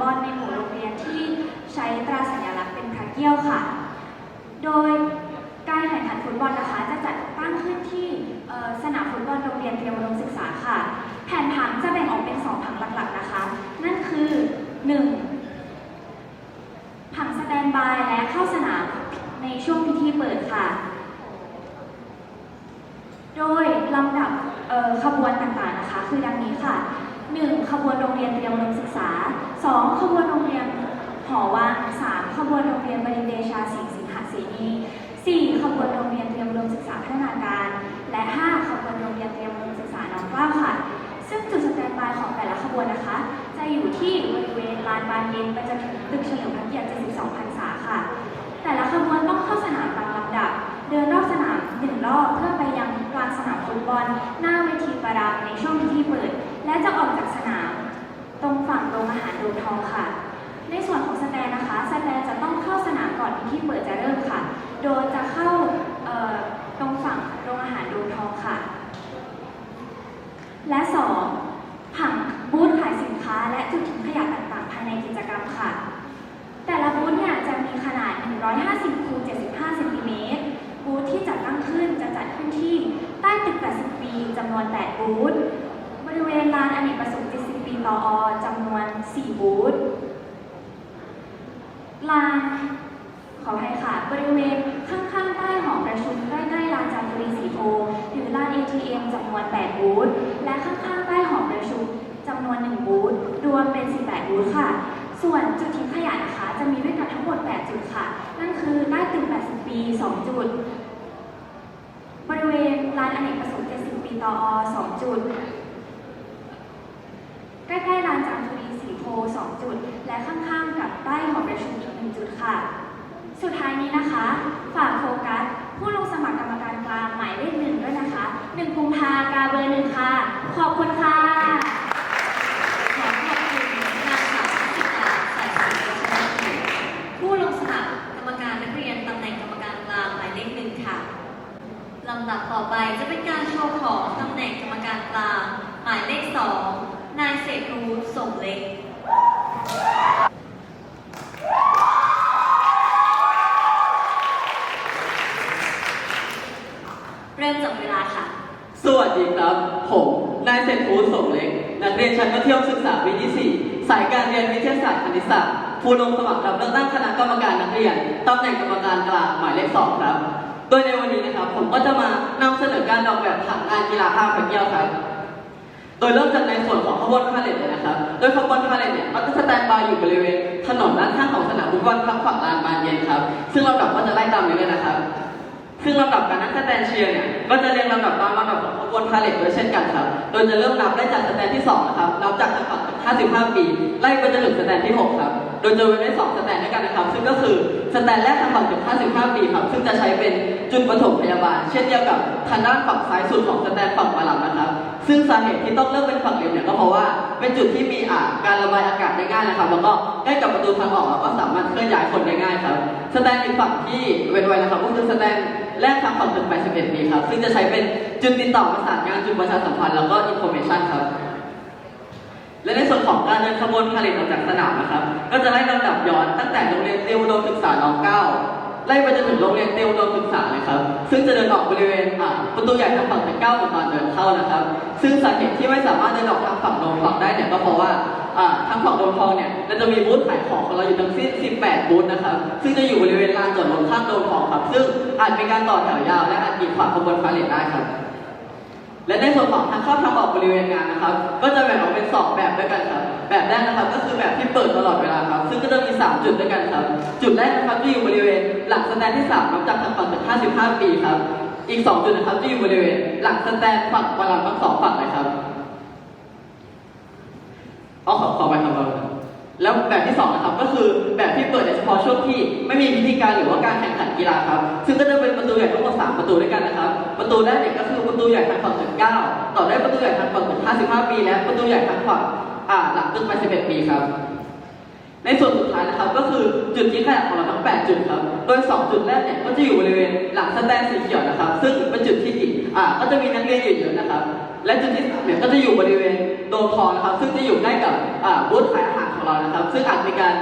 บอลในหมู่โรงเรียนที่ใช้ตราสัญลักษณ์เป็นพระเกี้ยวค่ะ โดยการแข่งขันฟุตบอลนะคะ จะจัดตั้งขึ้นที่สนามฟุตบอลโรงเรียนเตรียมอุดมศึกษาค่ะ แผนผังจะแบ่งออกเป็นสองผังหลักๆนะคะ นั่นคือ 1. ผังสแตนบายและเข้าสนามในช่วงพิธีเปิดค่ะ โดยลำดับขบวนต่างๆนะคะ คือดังนี้ค่ะ 1. ขบวนโรงเรียนเตรียมอุดมศึกษา 2. ขบวนโรงเรียนหอวัง 3. ขบวนโรงเรียนบดินทร์เดชาสิงห์สิงหเสนี 4. ขบวนโรงเรียนเตรียมอุดมศึกษาพัฒนาการ และ 5. ขบวนโรงเรียนเตรียมอุดมศึกษาน้อมเกล้าค่ะ ซึ่งจุดสแตนบายของแต่ละขบวนนะคะ จะอยู่ที่บริเวณลานบานเย็นไปจนถึงตึกเฉลิมพระเกียรติ72พรรษาค่ะ แต่ละขบวนต้องเข้าสนามตามลำดับ เดินรอบสนามหนึ่งรอบเพื่อไปยังกลางสนามฟุตบอล หน้าเวทีประดับในช่วงพิธีเปิด และจะออกจากสนาม ตรงฝั่งโรงอาหารโดมทองค่ะ ในส่วนของสแตนนะคะสแตนจะต้องเข้าสนามก่อนพิธีเปิดจะเริ่มค่ะ โดยจะเข้าตรงฝั่งโรงอาหารโดมทองค่ะ และ 2. ผังบูธขายสินค้า และจุดทิ้งขยะต่างๆ ภายในกิจกรรมค่ะ แต่ละบูธเนี่ยจะมีขนาด 150คูณ75เซนติเมตรบูธที่จัดตั้งขึ้นจะจัดขึ้นที่ใต้ตึก80ปีจำนวน 8 บูธ บริเวณลานอเนกประสงค์ 70 ปีต่ออจำนวน 4 บูธ ลานขออภัยค่ะ บริเวณข้างๆใต้หอประชุมใกล้ๆลานจามจุรีสีโพหรือลาน ATM จำนวน 8 บูธ และข้างๆใต้หอประชุมจำนวน 1 บูธ รวมเป็น 18 บูธค่ะ ส่วนจุดทิ้งขยะนะคะจะมีด้วยกันทั้งหมด 8 จุดค่ะ นั่นคือใต้ตึก 80 ปี 2 จุด บริเวณลานอเนกประสงค์ 70 ปีต่ออ2จุด ใกล้ๆลานจามจุรีสีโพ2จุด และข้างๆกับใต้หอประชุมอีก1จุดค่ะ สุดท้ายนี้นะคะ ฝากโฟกัส ผู้ลงสมัครกรรมการกลางหมายเลขหนึ่งด้วยนะคะ1กุมภากาเบอร์หนึ่งค่ะ ขอบคุณค่ะ ล็กเริ่มจับเวลาค่ะ สวัสดีครับ ผมนายเศรษฐูสมเล็ก นักเรียนชั้นมัธยมศึกษาปีที่4สายการเรียนวิทยาศาสตร์คณิตศาสตร์ผู้ลงสมัครรับเลือกตั้งคณะกรรมการนักเรียนตำแหน่งกรรมการกลางหมายเลขสองครับ โดยในวันนี้นะครับ ผมก็จะมานำเสนอการออกแบบผังงานกีฬาภาคพระเกี้ยวครับ โดยเริ่มจากในส่วนของขบวนพาเหรดเลยนะครับ โดยขบวนพาเหรดเนี่ยก็จะสแตนบายอยู่บริเวณถนนด้านข้างของสนามฟุตบอลทางฝั่งลานบานเย็นครับ ซึ่งลำดับก็จะไล่ตามนี้เลยนะครับ ซึ่งลำดับการนับสแตนเชียร์เนี่ย ก็จะเรียงลำดับตามลำดับของขบวนพาเหรดด้วยเช่นกันครับ โดยจะเริ่มนับได้จากสแตนที่2นะครับ นับจากทางฝั่ง55 ปี ไล่ไปจนถึงสแตนที่ 6 ครับ โดยจะเว้นไว้สองสแตนด้วยกันนะครับ ซึ่งก็คือสแตนแรกทางฝั่งถึง55 ปีครับ ซึ่งจะใช้เป็นจุดปฐมพยาบาล เช่นเดียวกับทางด้านฝั่งซ้ายสุดของสแตนฝั่งบาลังนะครับ ซึ่งสาเหตุที่ต้องเลือกเป็นฝั่งเหลี่ยมเนี่ยก็เพราะว่าเป็นจุดที่มีอ่าการระบายอากาศได้ง่ายนะครับ แล้วก็ใกล้กับประตูทางออกแล้วก็สามารถเคลื่อนย้ายคนได้ง่ายครับ สแตนอีกฝั่งที่เว้นไว้นะครับก็คือสแตนแรกทางฝั่งตึก81ปีครับซึ่งจะใช้เป็นจุดติดต่อประสานงานจุดประชาสัมพันธ์แล้วก็อินโฟเมชันครับและในส่วนของการเดินขบวนพาเหรดออกจากสนามนะครับ ก็จะไล่ลำดับย้อนตั้งแต่โรงเรียนเตรียมอุดมศึกษาน้องเก้า ไล่ไปจนถึงโรงเรียนเตรียมอุดมศึกษาเลยครับ ซึ่งจะเดินออกบริเวณอ่าประตูใหญ่ทางฝั่งตะเก้าเป็นตอนเดินเข้านะครับ ซึ่งสาเหตุที่ไม่สามารถเดินออกทางฝั่งโดมทองได้เนี่ยก็เพราะว่าอ่าทางฝั่งโดมทองเนี่ยเราจะมีบูธขายของของเราอยู่ทั้งสิ้น 18 บูธนะครับ ซึ่งจะอยู่บริเวณลานจอดรถข้างโดมทองครับ ซึ่งอาจเป็นการต่อแถวยาวและอาจกีดขวางขบวนพาเหรดได้ครับ และในส่วนของทางเข้าทางออกบริเวณงานนะครับ ก็จะแบ่งออกเป็น 2 แบบด้วยกันครับ แบบแรกนะครับก็คือแบบที่เปิดตลอดเวลาครับ ซึ่งก็จะมี 3 จุดด้วยกันครับ จุดแรกนะครับจะอยู่บริเวณหลังสแตนที่3นับจากทางฝั่งตึก55 ปีครับ อีก 2 จุดนะครับจะอยู่บริเวณหลังสแตนฝั่งบาลังทั้งสองฝั่งเลยครับเอาขอขอไปครับ แล้วแบบที่สองนะครับก็คือแบบที่เปิดเฉพาะช่วงที่ไม่มีพิธีการหรือว่าการแข่งขันกีฬาครับ ซึ่งก็จะเป็นประตูใหญ่ทั้งหมดสามประตูด้วยกันนะครับ ประตูแรกเนี่ยก็คือประตูใหญ่ทางฝั่งตึกเก้าต่อได้ประตูใหญ่ทางฝั่งตึก55 ปี และประตูใหญ่ทางฝั่งอ่าหลังตึก81ปีครับในส่วนสุดท้ายนะครับก็คือจุดที่ขยะของเราทั้ง 8 จุดครับ โดย 2 จุดแรกเนี่ยก็จะอยู่บริเวณหลังสแตนสีเขียวนะครับ ซึ่งเป็นจุดที่อ่าก็จะมีนักเรียนอยู่เยอะนะครับ และจุดที่สามเนี่ยก็จะอยู่บริเวณโดมทองนะครับ ซึ่งจะอยู่ใกล้กับอ่าบูธขายอาหาร ของเรานะครับ ซึ่งอาจมีการ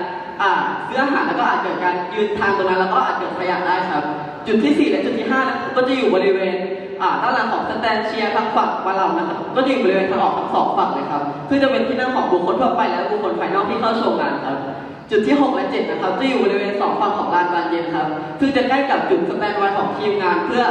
อ่าซื้ออาหารแล้วก็อาจเกิดการยืนทางตรงนั้นแล้วก็อาจเกิดขยะได้ครับ จุดที่ 4 และจุดที่5นะครับก็จะอยู่บริเวณอ่าด้านหลังของสแตนเชียร์ทางฝั่งบาลำนะครับ ก็จะอยู่บริเวณทางออกทั้งสองฝั่งเลยครับ ซึ่งจะเป็นที่นั่งของบุคคลทั่วไปและบุคคลภายนอกที่เข้าชมงานครับ จุดที่ 6 และ 7 นะครับจะอยู่บริเวณสองฝั่งของลานบานเย็นครับ ซึ่งจะใกล้กับจุดสแตนด์บายของทีมงาน เพื่อ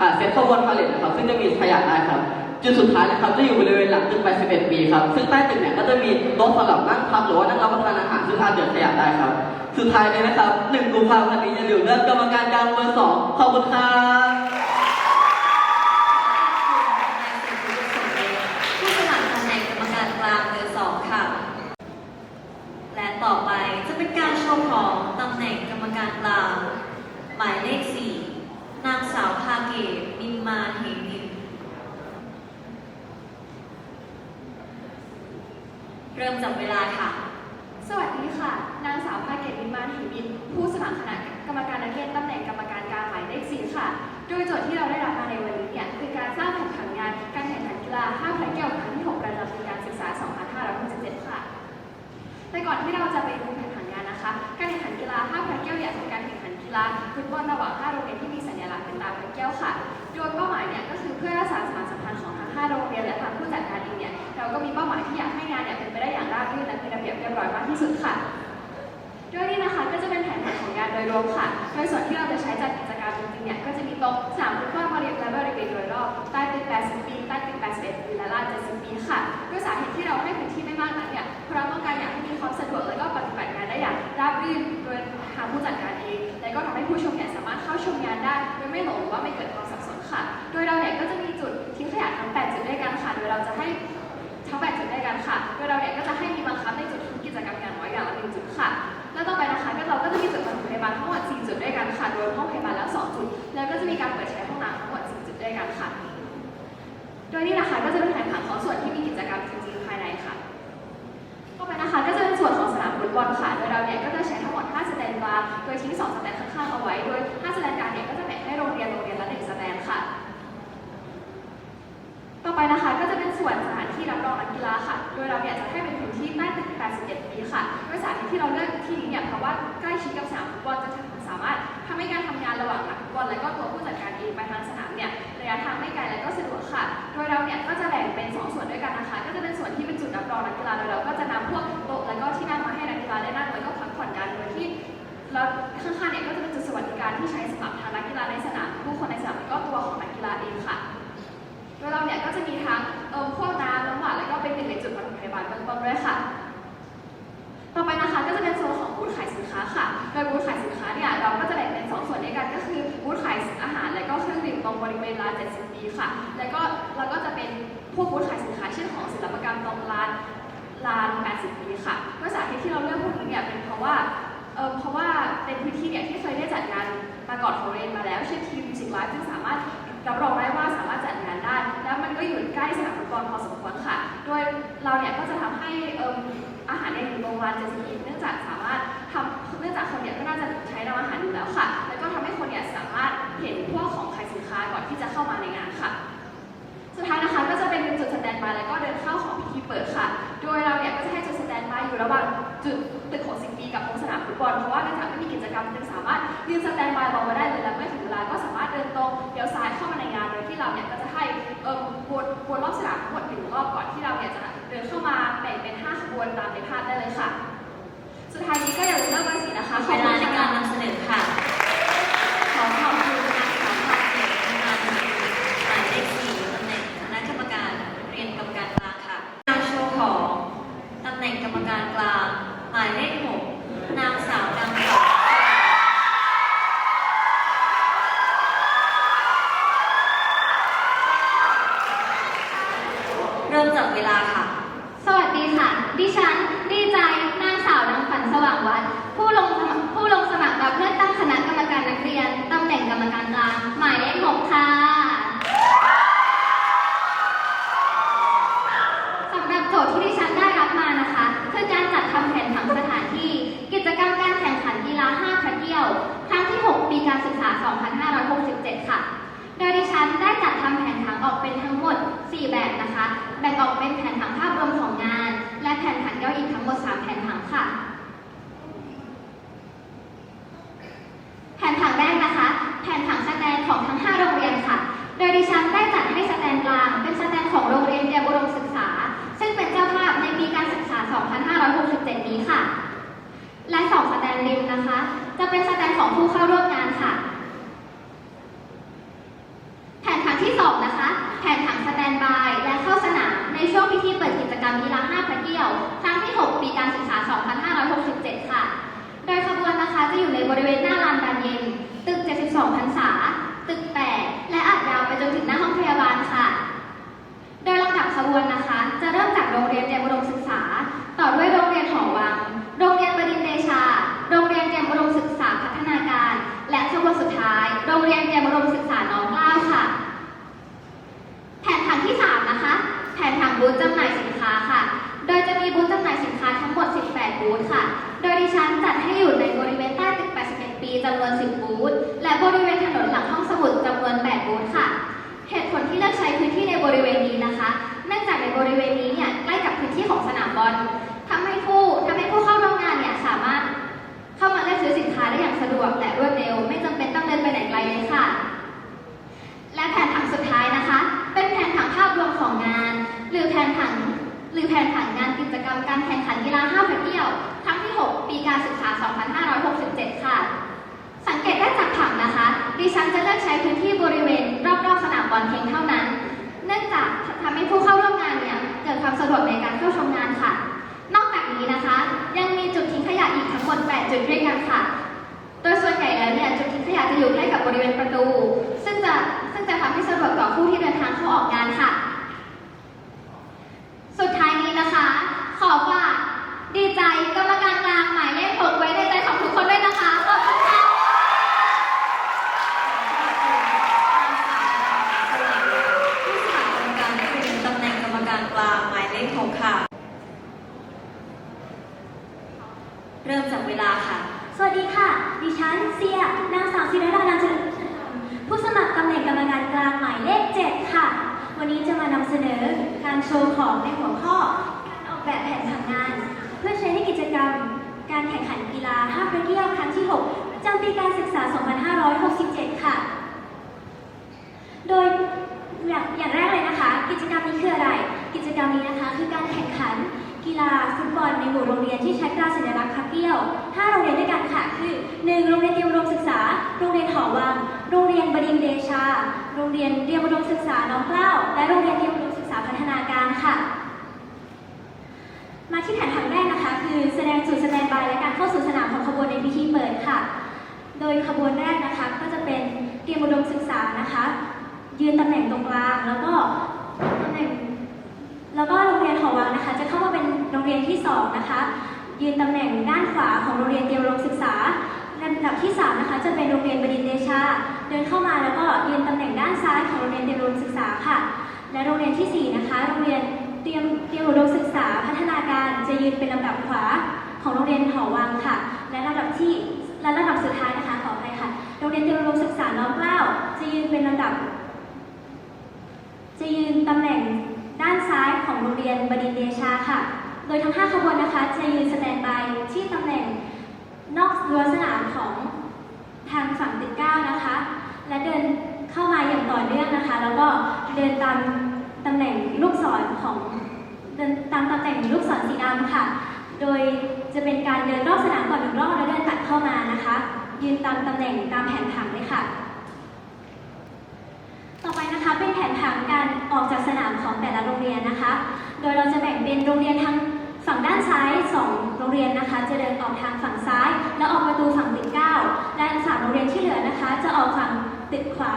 อ่าเซตขบวนพาเลทนะครับ ซึ่งจะมีขยะได้ครับ จุดสุดท้ายนะครับจะอยู่บริเวณหลังตึก81ปีครับ ซึ่งใต้ตึกเนี่ยก็จะมีโต๊ะสำหรับนั่งพักหรือว่านั่งรับประทานอาหารซึ่งอาจเกิดขยะได้ครับ สุดท้ายเลยนะครับ1กุมภาพันธ์นี้อย่าลืมเลือกกรรมการกลางเบอร์สองขอบคุณครับผู้สมัครตำแหน่งกรรมการกลางเบอร์สองค่ะ และต่อไปจะเป็นการโชว์ของตำแหน่งกรรมการกลางหมายเลขสี่นางสาวภาเกตนิมมานเหมิน เริ่มจับเวลาค่ะ สวัสดีค่ะ นางสาวภาเกตวิมานหิมินผู้สมัครคณะกรรมการนักเรียนตำแหน่งกรรมการกางหมายเลขสี่ค่ะ โดยโจทย์ที่เราได้รับมาในวันนี้เนี่ยคือการสร้างแผนผังงานการแข่งขันกีฬา5พระแก้วครั้งที่6ประจำปีการศึกษา 2567 ค่ะ แต่ก่อนที่เราจะไปดูแผนผังงานนะคะ การแข่งขันกีฬา5พระแก้วเนี่ยเป็นการแข่งขันกีฬาฟุตบอลระหว่าง5โรงเรียนที่มีสัญ เป็นตาพระแก้วค่ะ โดยเป้าหมายเนี่ยก็คือเพื่อรักษาสมานสัมพันธ์ของทั้ง5โรงเรียนและทางผู้จัดการเองเนี่ยเราก็มีเป้าหมายที่อยากให้งานเนี่ยเป็นไปได้อย่างราบรื่นและมีระเบียบเรียบร้อยมากที่สุดค่ะโดยนี้นะคะก็จะเป็นแผนผังของงานโดยรวมค่ะ โดยส่วนที่เราจะใช้จัดกิจกรรมจริงๆเนี่ยก็จะมีโต๊ะสามฟุตบบริเวณและบริเวณโดยรอบใต้ตึก80ปีใต้ตึก81ปีและลาน70ปีค่ะด้วยสาเหตุที่เราให้พื้นที่ไม่มากนั้นเนี่ยเพราะเราต้องการอยากให้มีความสะดวกและก็ปฏิบัติงานได้อย่างราบรื่นโดยทางผู้จัดการเอง และก็ทำให้ผู้ชมเนี่ยสามารถเข้าชมงานได้โดยไม่หลงหรือว่าไม่เกิดความสับสนค่ะ โดยเราเนี่ยก็จะมีจุดทิ้งขยะทั้ง 8 จุดด้วยกันค่ะ โดยเราจะให้ทั้ง 8 จุดด้วยกันค่ะ โดยเราเนี่ยก็จะให้มีบังคับในจุดทุกกิจกรรมอย่างน้อยอย่างละหนึ่งจุดค่ะ แล้วต่อไปนะคะก็เราก็จะมีจุดปฐมพยาบาลทั้งหมด 4 จุดด้วยกันค่ะ โดยห้องพยาบาลแล้ว 2 จุด แล้วก็จะมีการเปิดใช้ห้องน้ำทั้งหมด 4 จุดด้วยกันค่ะ โดยนี่นะคะก็จะเป็นแผนผังของส่วนที่มีกิจกรรมจริงๆภายในค่ะต่อไปนะคะก็จะเป็นส่วนของสนามฟุตบอลค่ะ โดยเราเนี่ยก็จะใช้ทั้งหมด 5 สแตนบาร์ โดยทิ้ง2 ส่วนสถานที่รับรองนักกีฬาค่ะ โดยเราเนี่ยจะให้เป็นพื้นที่ใต้ตึก81ปีค่ะโดยสาเหตุที่เราเลือกที่นี้เนี่ยเพราะว่าใกล้ชิดกับสนามฟุตบอลจะสามารถทำให้การทำงานระหว่างนักฟุตบอลและก็ตัวผู้จัดการเองไปทางสนามเนี่ยระยะทางไม่ไกลและก็สะดวกค่ะ โดยเราเนี่ยก็จะแบ่งเป็น 2 ส่วนด้วยกันนะคะ ก็จะเป็นส่วนที่เป็นจุดรับรองนักกีฬาโดยเราก็จะนำพวกโต๊ะและก็ที่นั่งมาให้นักกีฬาได้นั่งแล้วก็พักผ่อนกันโดยที่แล้วข้างๆเนี่ยก็จะเป็นจุดสวัสดิการที่ใช้สำหรับทางนักกีฬาในสนามผู้คนในสนามแล้วก็ตัวของนักกีฬาเองค่ะ โดยเราเนี่ยก็จะมีทั้งเอ่อพวกน้ำน้ำหวานแล้วก็เป็นหนึ่งในจุดปฐมพยาบาลเบื้องต้นด้วยค่ะ ต่อไปนะคะก็จะเป็นโซนของบูธขายสินค้าค่ะ โดยบูธขายสินค้าเนี่ยเราก็จะแบ่งเป็นสองส่วนด้วยกันก็คือบูธขายอาหาร และก็เครื่องดื่มตรงบริเวณลาน70ปีค่ะ แล้วก็เราก็จะเป็นพวกบูธขายสินค้าเช่นของศิลปกรรมตรงลานลาน80ปีค่ะด้วยสาเหตุที่เราเลือกพวกนี้เนี่ยเป็นเพราะว่าเออเพราะว่าเป็นพื้นที่เนี่ยที่เคยได้จัดงานมาก่อนของเรนมาแล้วเช่นทีมมิวสิกไลฟ์ซึ่งสามารถ รับรองได้ว่าสามารถจัดงานได้ แล้วมันก็อยู่ใกล้สนามฟุตบอลพอสมควรค่ะ โดยเราเนี่ยก็จะทำให้เอมอาหารในหนึ่งโรงงานจะมีเนื่องจากสามารถทำเนื่องจากคนเนี่ยก็น่าจะใช้นำอาหารอยู่แล้วค่ะ แล้วก็ทำให้คนเนี่ยสามารถเห็นพวกของขายสินค้าก่อนที่จะเข้ามาในงานค่ะ สุดท้ายนะคะก็จะเป็นจุดสแตนบายแล้วก็เดินเข้าของพิธีเปิดค่ะ โดยเราเนี่ยก็จะให้จุด ระหว่างจุดตึก60ปีกับตรงสนามฟุตบอลเพราะว่าเนื่องจากไม่มีกิจกรรมจึงสามารถยืนสแตนบายรอไว้ได้เลยแล้วเมื่อถึงเวลาก็สามารถเดินตรงเลี้ยวซ้ายเข้ามาในงานโดยที่เราเนี่ยก็จะให้เอ่อวนวนรอบสนามทั้งหมดหนึ่งรอบก่อนที่เราเนี่ยจะเดินเข้ามาแบ่งเป็น5ขบวนตามในภาพได้เลยค่ะ สุดท้ายนี้ก็อย่าลืมเลือกเบอร์สีนะคะเวลาในการนำเสนอค่ะขอขอบคุณนางสาวภาเกตนิมมานเหมินหมายเลขสี่ตำแหน่งคณะกรรมการเรียนกรรมการกลางค่ะ การโชว์ของตำแหน่งกรรมการกลาง หมายเลขหกนางสาวนางสาวเริ่มจับเวลาค่ะ สวัสดีค่ะ ดิฉัน ดีใจ นางสาวนางฝันสว่างวัด ผู้ลงสมัครผู้ลงสมัครรับเลือกตั้งคณะกรรมการนักเรียน ตำแหน่งกรรมการกลาง หมายเลขหกค่ะ สำหรับโจทย์ที่ดิฉันได้รับมานะคะ คือการจัดทำแผนผังสถานที่ กิจกรรมการแข่งขันกีฬา5พระเที่ยว ครั้งที่ 6 ปีการศึกษา 2567 ค่ะ โดยดิฉันได้จัดทำแผนผังออกเป็นทั้งหมด 4 แบบนะคะ แบ่งออกเป็นแผนผังภาพรวมของงาน และแผนผังย่อยอีกทั้งหมด 3 แผนผังค่ะ ของทั้ง 5 โรงเรียนค่ะ โดยดิฉันได้จัดให้สแตนกลาง เป็นสแตนของโรงเรียนเตรียมอุดมศึกษา ซึ่งเป็นเจ้าภาพในปีการศึกษา 2567 นี้ค่ะ และสองสแตนริมนะคะ จะเป็นสแตนของผู้เข้าร่วมงานค่ะ แผนผัง ที่2นะคะแผนผังสแตนบาย และเข้าสนามในช่วงพิธีเปิดกิจกรรมกีฬา5พระเกี่ยว ครั้งที่ 6 ปีการศึกษา 2567 ค่ะ โดยขบวนนะคะจะอยู่ในบริเวณหน้าลานการเย็น ตึก 72พรรษา ตึก 8 และอาจยาวไปจนถึงหน้าห้องพยาบาลค่ะ โดยลำดับขบวนนะคะ จะเริ่มจากโรงเรียนเตรียมอุดมศึกษา ต่อด้วยโรงเรียนหอวัง โรงเรียนบดินทรเดชา โรงเรียนเตรียมอุดมศึกษาพัฒนาการ และขบวนสุดท้าย โรงเรียนเตรียมอุดมศึกษาน้อเกล้าค่ะ แผนผังที่ 3 นะคะ แผนผัง บูธจำหน่ายสินค้าค่ะ โดยจะมีบูธจำหน่ายสินค้าทั้งหมด 18 บูธค่ะ โดยดิฉันจัดให้อยู่ในบริเวณใต้ตึก 81 ปีจำนวน 10 บูธ และบริเวณถนนหลังห้องสมุดจำนวน 8 บูธค่ะ เหตุผลที่เลือกใช้พื้นที่ในบริ 5 โรงเรียนด้วยกันค่ะ คือ 1. โรงเรียนเตรียมอุดมศึกษา โรงเรียนหอวัง โรงเรียนบดินเดชา โรงเรียนเตรียมอุดมศึกษาน้องเกล้า และโรงเรียนเตรียมอุดมศึกษาพัฒนาการค่ะ มาที่แผนผังแรกนะคะ คือแสดงจุดสแตนบายและการเข้าสู่สนามของขบวนในพิธีเปิดค่ะ โดยขบวนแรกนะคะก็จะเป็นเตรียมอุดมศึกษานะคะ ยืนตำแหน่งตรงกลางแล้วก็ตำแหน่งแล้วก็โรงเรียนหอวังนะคะ จะเข้ามาเป็นโรงเรียนที่สองนะคะ ยืนตำแหน่งด้านขวาของโรงเรียนเตรียมอุดมศึกษาลำดับที่สามนะคะจะเป็นโรงเรียนบดินเดชา เดินเข้ามาแล้วก็ยืนตำแหน่งด้านซ้ายของโรงเรียนเตรียมอุดมศึกษาค่ะ และโรงเรียนที่สี่นะคะ โรงเรียนเตรียมเตรียมอุดมศึกษาพัฒนาการจะยืนเป็นลำดับขวาของโรงเรียนหอวังค่ะ และลำดับที่และลำดับสุดท้ายนะคะขออภัยค่ะ โรงเรียนเตรียมอุดมศึกษาน้อมเกล้าจะยืนเป็นลำดับ จะยืนตำแหน่งด้านซ้ายของโรงเรียนบดินเดชาค่ะ ดยทั้ง 5 ขบวนนะคะจะยืนสแตนบายที่ตำแหน่งนอกรั้วสนามของทางฝั่งตึกเก้านะคะ และเดินเข้ามาอย่างต่อเนื่องนะคะ แล้วก็เดินตามตำแหน่งลูกศรของเดินตามตำแหน่งลูกศรสีดำค่ะ โดยจะเป็นการเดินรอบสนามก่อนหนึ่งรอบแล้วเดินตัดเข้ามานะคะ ยืนตามตำแหน่งตามแผนผังเลยค่ะ ต่อไปนะคะเป็นแผนผังการออกจากสนามของแต่ละโรงเรียนนะคะ โดยเราจะแบ่งเป็นโรงเรียนทาง ฝั่งด้านซ้าย 2 โรงเรียนนะคะ จะเดินออกทางฝั่งซ้าย แล้วออกประตูฝั่งตึกเก้าและสามโรงเรียนที่เหลือนะคะ จะออกฝั่งตึกขวา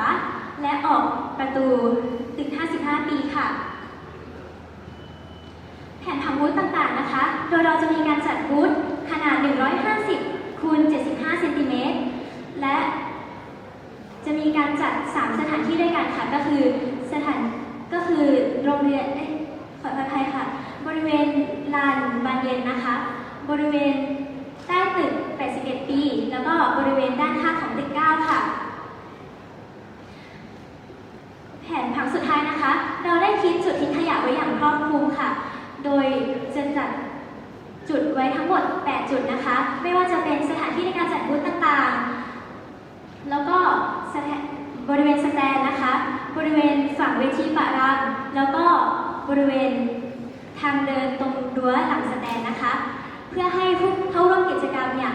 และออกประตูตึก 55 ปีค่ะ แผนผังบูธต่างๆนะคะ โดยเราจะมีการจัดบูธขนาด 150คูณ75เซนติเมตรและจะมีการจัด 3 สถานที่ด้วยกันค่ะ ก็คือสถานก็คือโรงเรียนเอ้ยขออภัยค่ะ บริเวณลานบานเย็นนะคะ บริเวณใต้ตึก 81 ปี แล้วก็บริเวณด้านข้างของตึก 9 ค่ะ แผนผังสุดท้ายนะคะ เราได้คิดจุดทิ้งขยะไว้อย่างครอบคลุมค่ะ โดยจะจัดจุดไว้ทั้งหมด 8 จุดนะคะ ไม่ว่าจะเป็นสถานที่ในการจัดบูธต่างๆ แล้วก็บบริเวณสแตนนะคะ บริเวณฝั่งเวทีปะรังแล้วก็บริเวณ ทางเดินตรงรั้วหลังสแตนนะคะ เพื่อให้ผู้เข้าร่วมกิจกรรมเนี่ย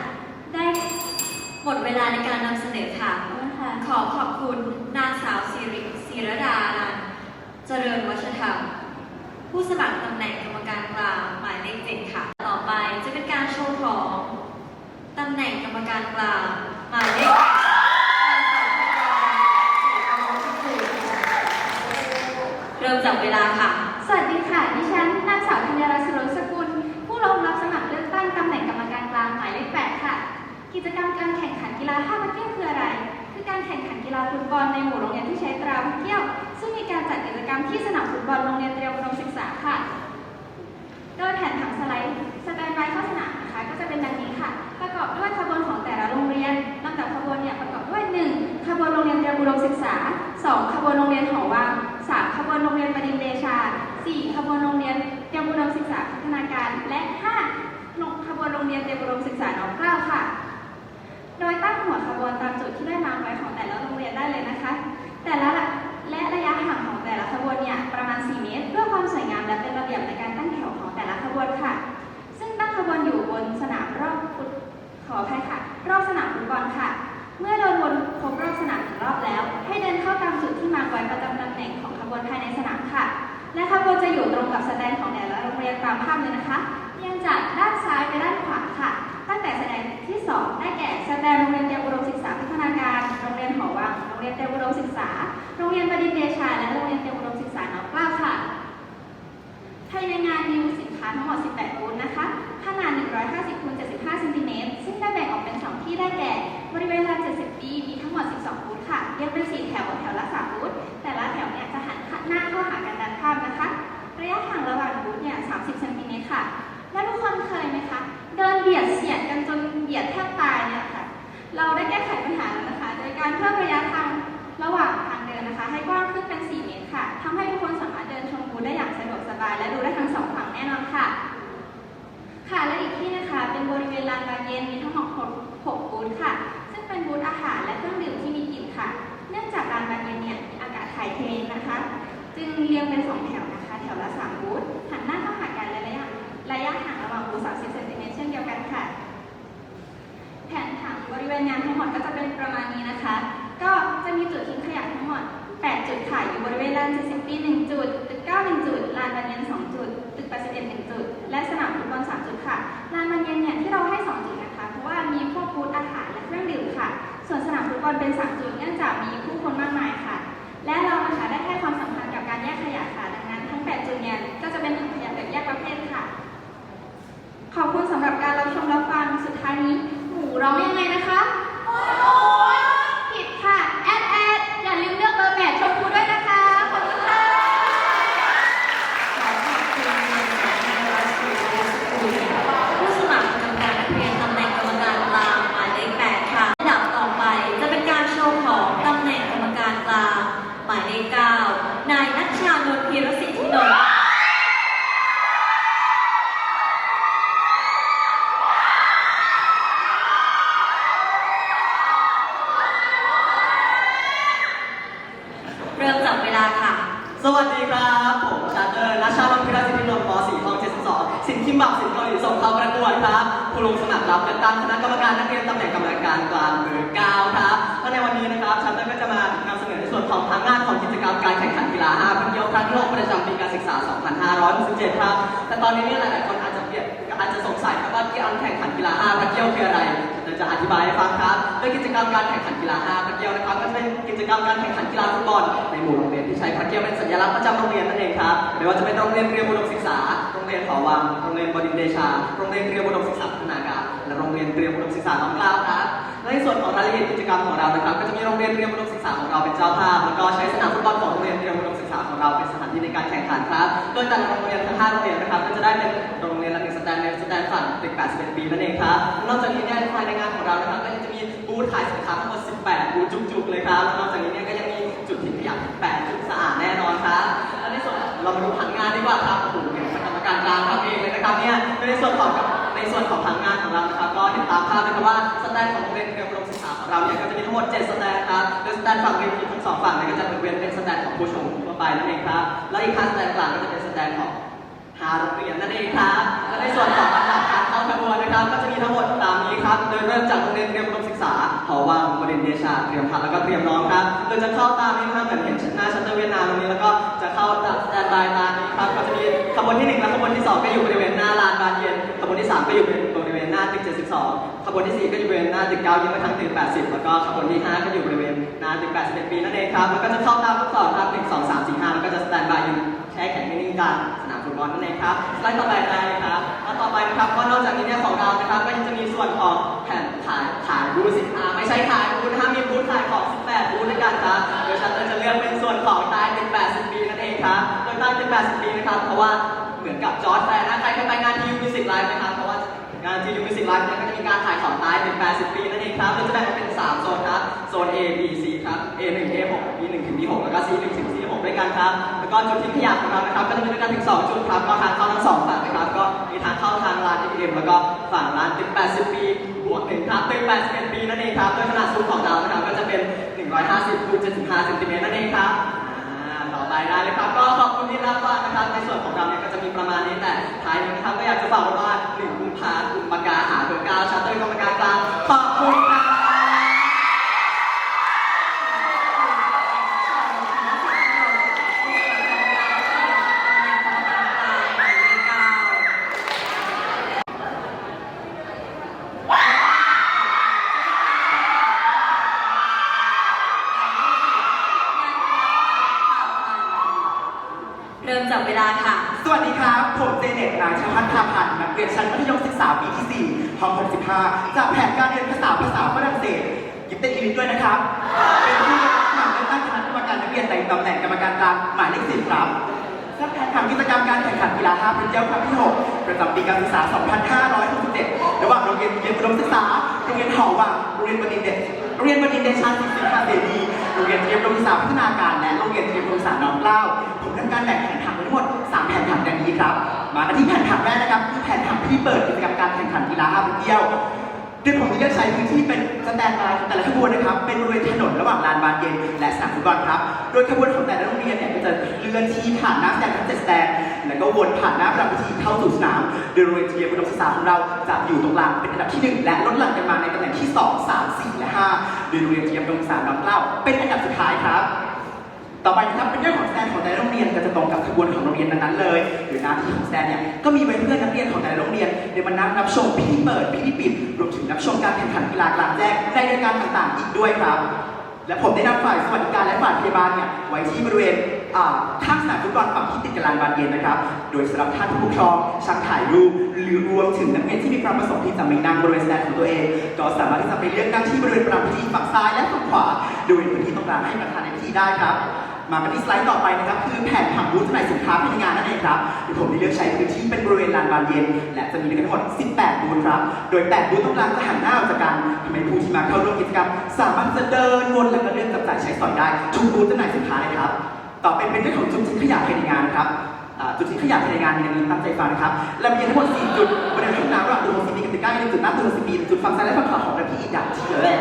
ได้หมดเวลาในการนำเสนอค่ะนะคะขอขอบคุณนางสาวสิริศิรดารันเจริญวัชธรรม ผู้สมัครตำแหน่งกรรมการกลางหมายเลขเจ็ดค่ะต่ะเป็นการโชว์ของตำแหน่งกรรมการกลางหมายเลขแปดนางสาวธัญญาสิริอมรชมพูเริ่มจับเวลาค่ะ สวัสดีค่ะ ดิฉันนางสาวธัญรัตน์สุรสกุล ผู้ลงรับสมัครเลือกตั้งตำแหน่งกรรมการกลางหมายเลข8ค่ะ กิจกรรมการแข่งขันกีฬาห้าประเทศคืออะไร คือการแข่งขันกีฬาฟุตบอลในหมู่โรงเรียนที่ใช้ตราพักเที่ยว ซึ่งมีการจัดกิจกรรมที่สนามฟุตบอลโรงเรียนเตรียมอุดมศึกษาค่ะ โดยแผนผังสไลด์สแตนบายเข้าสนาม กับสแตนของแต่ละโรงเรียนตามภาพเลยนะคะเรียงจากด้านซ้ายไปด้านขวาค่ะ ตั้งแต่แสดงที่ 2 ได้แก่สแตนโรงเรียนเตรียมอุดมศึกษาพัฒนาการ โรงเรียนหอวัง โรงเรียนเตรียมอุดมศึกษา โรงเรียนบดินเดชา และโรงเรียนเตรียมอุดมศึกษาหนอมเกล้าค่ะ ภายในงานมีสินค้าทั้งหมด 18บูธนะคะ ขนาด 150คูณ75เซนติเมตร ซึ่งได้แบ่งออกเป็น 2 ที่ได้แก่ บริเวณลาน70 ปี มีทั้งหมด 12บูธค่ะเรียงเป็น4แถวแถวละ 30เซนติเมตรค่ะ แล้วทุกคนเคยไหมคะ เดินเบียดเสียดกันจนเบียดแทบตายเนี่ยค่ะ เราได้แก้ไขปัญหาแล้วนะคะ โดยการเพิ่มระยะทางระหว่างทางเดินนะคะ ให้กว้างขึ้นเป็น 4 เมตรค่ะทำให้ทุกคนสามารถเดินชมบูธได้อย่างสะดวกสบาย และดูได้ทั้งสองฝั่งแน่นอนค่ะ ค่ะ และอีกที่นะคะ เป็นบริเวณลานบาร์เย็นมีทั้งหมด6บูธค่ะ ซึ่งเป็นบูธอาหารและเครื่องดื่มที่มีกลิ่นค่ะ เนื่องจากลานบาร์เย็นเนี่ยอากาศถ่ายเทนะคะ จึงเรียงเป็นสองแถวนะ แถวละสามบูธหันหน้าเข้าหากันและระยะระยะห่างระหว่างบูธ30เซนติเมตรเช่นเดียวกันค่ะ แผนผังบริเวณงานทั้งหมดก็จะเป็นประมาณนี้นะคะ ก็จะมีจุดทิ้งขยะทั้งหมด 8 จุดค่ะอยู่บริเวณลาน70ปี1จุด ตึก9 1จุด ลานบานเย็น2จุด ตึก81 1จุด และสนามฟุตบอล3จุดค่ะ ลานบานเย็นเนี่ยที่เราให้ 2 จุดนะคะ เพราะว่ามีพวกบูธอาหารและเครื่องดื่มค่ะ ส่วนสนามฟุตบอลเป็น3จุดเนื่องจากมีผู้คนมากมายค่ะ และเรานะคะได้ให้ความสำคัญกับการแยกขยะค่ะ 8 จุดเนี่ยก็จะเป็นถังขยะแบบแยกประเภทค่ะ ขอบคุณสำหรับการรับชมรับฟัง สุดท้ายนี้ หมูร้องยังไงนะคะ เดียวคืออะไรเราจะอธิบายให้ฟังครับโดยกิจกรรมการแข่งขันกีฬา5พันเดียวนะครับก็จะเป็นกิจกรรมการแข่งขันกีฬาฟุตบอลในหมู่โรงเรียนที่ใช้พระเกียวเป็นสัญลักษณ์ประจำโรงเรียนนั่นเองครับไม่ว่าจะเป็นโรงเรียนเตรียมอุดมศึกษา โรงเรียนหอวัง โรงเรียนบดินทรเดชา โรงเรียนเตรียมอุดมศึกษาพัฒนาการ และโรงเรียนเตรียมอุดมศึกษาน้อมเกล้าครับและในส่วนของรายละเอียดกิจกรรมของเรานะครับ ก็จะมีโรงเรียนเตรียมอุดมศึกษาของเราเป็นเจ้าภาพแล้วก็ใช้สนามฟุตบอลของโรงเรียนเตรียมอุดมศึกษาของเราเป็นสถานที่ในการแข่งขันครับ โดยแต่ละโรงเรียนทั้ง5โรงเรียนนะครับก็จะได้เป็นโรง เรียนละหนึ่งสแตนในสแตนฝั่งตึก81ปีนั่นเองครับ นอกจากนี้เนี่ยภายในงานของเรานะครับก็ยังจะมีบูธขายสินค้าทั้งหมด 18 บูธจุกๆเลยครับ นอกจากนี้เนี่ยก็ยังมีจุดทิ้งขยะ8จุดสะอาดแน่นอนครับ และในส่วนเรามาดูผังงานดีกว่าครับโอ้เห็นคณะกรรมการกลางเราเองเลยนะครับเนี่ย ในส่วนของในส่วนของผังงานของเรานะครับก็เห็นตามภาพเลยครับว่าสแตนของโรงเรียนเตรียมอุดมศึกษาของเราเนี่ยก็จะมีทั้งหมด 7 สแตนครับครับโดยสแตนฝั่งเวทีทั้งสองฝั่งเนี่ยก็จะเป็นเว้นเป็นสแตนของผู้ชมทั่วไปนั่นเองครับ แล้วอีกข้างสแตนกลางก็จะเป็นสแตนของ หาโรงเรียนนั่นเองครับและในส่วนของลำดับการเข้าขบวนนะครับ ก็จะมีทั้งหมดตามนี้ครับ โดยเริ่มจากโรงเรียนเตรียมอุดมศึกษาหอวังบดินทร์เดชาเตรียมพัฒน์แล้วก็เตรียมน้องครับ โดยจะเข้าตามนี้ครับเหมือนเห็นหน้าชัตเตอร์เวียดนามตรงนี้แล้วก็จะเข้าจากสแตนบายตามนี้ครับ ก็จะมีขบวนที่หนึ่งและขบวนที่สองก็อยู่บริเวณหน้าลานบานเย็นขบวนที่สามก็อยู่บริเวณหน้าตึก72ขบวนที่สี่ก็อยู่บริเวณหน้าตึก9ยิ่งไปทางตึก80 แล้วก็ขบวนที่ห้าก็อยู่บริเวณหน้าตึก81ปีนั่นเองครับแล้วก็จะเข้าตามลูกศรครับ1 2 3 4 5แล้วก็จะสแตนบายอยู่ ช้แข่งนิ่นี่กันสนามฟุตบอลนั่นเองครับสไลด์ต่อไปได้เลยครับแล้วต่อไปนะครับก็นอกจากนี้เนี่ยของเรานะครับก็ยังจะมีส่วนของแผ่นขายขายบูธสินค้าไม่ใช่ขายบูธนะฮะมีบูธขายของ 18 บูธด้วยกันครับโดยฉันจะเลือกเป็นส่วนของใต้ตึก80ปีนั่นเองครับโดยใต้ตึก80ปีนะครับเพราะว่าเหมือนกับจอร์จแฟร์นะใครเคยไปงานทีวีมิวสิกไลฟ์ไหมครับเพราะ งานทีวีมิสิกไลฟ์เนี่ยก็จะมีการขายของใต้เป็น80 ปีนั่นเองครับโดยจะแบ่งเป็น 3 โซนครับ โซน A B C ครับ A 1 A 6 B 1ถึง B 6แล้วก็ C 1ถึง C 6ด้วยกันครับ แล้วก็จุดทิ้งขยะของเรานะครับ ก็จะมีด้วยกันถึง 2 จุดครับ ก็ทางเข้าทั้งสองฝั่งนะครับ ก็มีทางเข้าทางร้าน ATM แล้วก็ฝั่งร้านตึก80 ปีบวกหนึ่งครับตึก81 ปีนั่นเองครับ โดยขนาดซุ้มของเรานะครับ ก็จะเป็น 150คูณ75เซนติเมตรนั่นเองครับ ไปได้เลยครับก็ขอบคุณที่รับฟังนะครับในส่วนของเราเนี่ยก็จะมีประมาณนี้แต่ท้ายนี้นะครับก็อยากจะฝากไว้ว่าหนึ่งกุมภากุมปากกาหาเบอร์เก้าชัตเตอร์กรรมการกลางขอบคุณครับ เริ่มจับเวลาค่ะ สวัสดีครับ ผมเจเน็ตนายชพัฒน์ทาพันธ์นักเรียนชั้นมัธยมศึกษาปีที่ 4 ห้อง65 จากแผนการเรียนภาษาภาษาฝรั่งเศสยิบเต้นอีลิทด้วยนะครับ เป็นผู้รับสมัครเลือกตั้งคณะกรรมการนักเรียนในตำแหน่งกรรมการกลางหมายเลขสิบครับและแผนผังกิจกรรมการแข่งขันกีฬา5ประเจ้าครั้งที่ 6 ประจำปีการ ศึกษา 2567 ระหว่างโรงเรียนเตรียมอุดมศึกษา โรงเรียนหอวังโรงเรียนบดินเดชโรงเรียนบดินเดชาสิทธิคาเสรีโรงเรียนเตรียมอุดมศึกษาพัฒนาการและโรงเรียนเตรียมอุดมศึกษาน้อมเกล้าผมทำการแบ่งแผนผังไว้ทั้งหมด 3 แผนผังดังนี้ครับ มาที่แผนผังแรกนะครับคือแผนผังที่เปิดกิจกรรมการแข่งขันกีฬาห้าไปเที่ยวโดยผมจะเลือกใช้พื้นที่เป็นสแตนบายของแต่ละขบวนนะครับ เป็นบริเวณถนนระหว่างลานบานเย็นและสนามฟุตบอลครับ โดยขบวนของแต่ละโรงเรียนเนี่ยก็จะเลื่อนที่ผ่านน้าสแตนทั้งเจ็ดสแตน แล้วก็วนผ่านหน้าประพิธีเข้าสู่สนามโดยโรงเรียนเตรียมอุดมศึกษาของเราจะอยู่ตรงกลางเป็นอันดับที่หนึ่งและลดหลั่นกันมาในตำแหน่งที่ 2 3 4 และ 5 โดยโรงเรียนเตรียมอุดมศึกษาน้อมเกล้าเป็นอันดับสุดท้ายครับ ต่อไปนะครับเป็นเรื่องของแตนของแต่ละโรงเรียนก็จะตรงกับขบวนของโรงเรียนนั้นๆเลยโดยหน้าที่ของแตนเนี่ยก็มีเพื่อนนักเรียนของแต่ละโรงเรียนในมานั่งรับชมพิธีเปิดพิธีปิดรวมถึงรับชมการแข่งขันกีฬากลางแจ้งในรายการต่างๆ อีกด้วยครับและผมได้นำฝ่ายสวัสดิการและฝ่ายพยาบาลเนี่ยไว้ที่บริเวณ ข้างสนามฟุตบอลฝั่งที่ติดกับลานบานเย็นนะครับ โดยสำหรับท่านผู้ปกครองช่างถ่ายรูป หรือรวมถึงนักเรียนที่มีความประสงค์ที่จะไม่นั่งบริเวณสแตนของตัวเอง ก็สามารถที่จะไปเลือกนั่งที่บริเวณประพิธีฝั่งซ้ายและฝั่งขวา โดยพื้นที่ตรงกลางให้ประธานในพิธีได้ครับมากันที่สไลด์ต่อไปนะครับคือแผนผังบูธจำหน่ายสินค้าภายในงานนั่นเองครับโดยผมได้เลือกใช้พื้นที่เป็นบริเวณลานบานเย็น และจะมีด้วยกันทั้งหมด 18 บูธครับ โดย 8 บูธตรงกลางจะหันหน้าออกจากกันทำให้ผู้ที่มาเข้าร่วมกิจกรรม สามารถจะเดินวนแล้วก็เลือกจับจ่ายใช้สอยได้ทุกบูธจำหน่ายสินค้าเลยครับ ต่อเป็นเป็นเรื่องของจุดทิ้งขยะภายในงานครับจุดทิ้งขยะภายในงานมีดังนี้ตั้งใจฟังนะครับเรามีทั้งหมด4จุดบริเวณห้องน้ำระหว่างตัวซีบีกับตึกเก้าหนึ่งจุดหน้าตัวซีบีจุดฝั่งซ้ายและฝั่งขวาของระพี่อีกอย่างที่เลย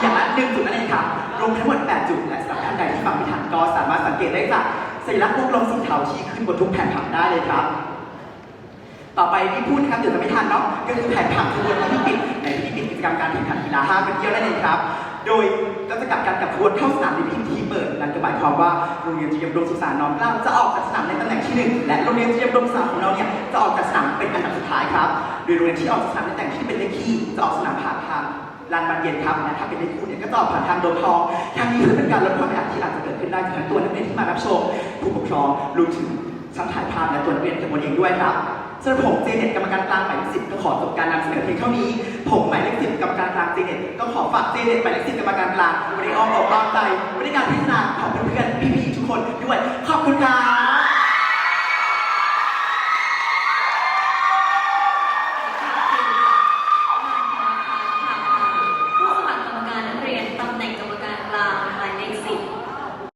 อย่างละหนึ่งจุดนั่นเองครับรวมทั้งหมด 8 จุดและสำหรับท่านใดที่ฟังไม่ทันก็สามารถสังเกตได้จากสัญลักษณ์วงกลมสีเทาที่ขึ้นบนทุกแผ่นผังได้เลยครับต่อไปที่พูดนะครับเดี๋ยวจะไม่ทันเนาะก็คือแผนผังขบวนพิธีปิดในพิธีปิดกิจกรรมการแข่งขันกีฬาห้าเป็นเที่ยวนั่นเองครับ โดยก็จะกลับกันกับขบวนเข้าสนามในพิธีเปิดนั่นก็หมายความว่าโรงเรียนเตรียมอุดมศึกษาน้อมเกล้าจะออกจากสนามในตำแหน่งที่หนึ่งและโรงเรียนเตรียมอุดมศึกษาของเราเนี่ยจะออกจากสนามเป็นอันดับสุดท้ายครับ โดยโรงเรียนที่ออกจากสนามในตำแหน่งที่เป็นเลขคี่จะออกสนามผ่านทางลานบานเย็นครับและถ้าเป็นเลขคู่เนี่ยก็จะออกผ่านทางโดมทองทางนี้เพื่อเป็นการลดความแออัดที่อาจจะเกิดขึ้นได้จากทั้งตัวนักเรียนที่มารับชมผู้ปกครองรวมถึงช่างถ่ายภาพและตัวนักเรียนขบวนเองด้วยครับ ส่วนผมเจเน็ตกรรมการกลางหมายเลขสิบก็ขอจบการนำเสนอเพียงเท่านี้ ผมหมายเลขสิบกรรมการกลางเจเน็ตก็ขอฝากเจเน็ตหมายเลขสิบกรรมการกลางวันนี้อ้อมอกอ้อมใจบริการพิจารณาของเพื่อนๆพี่ๆทุกคนด้วยขอบคุณครับ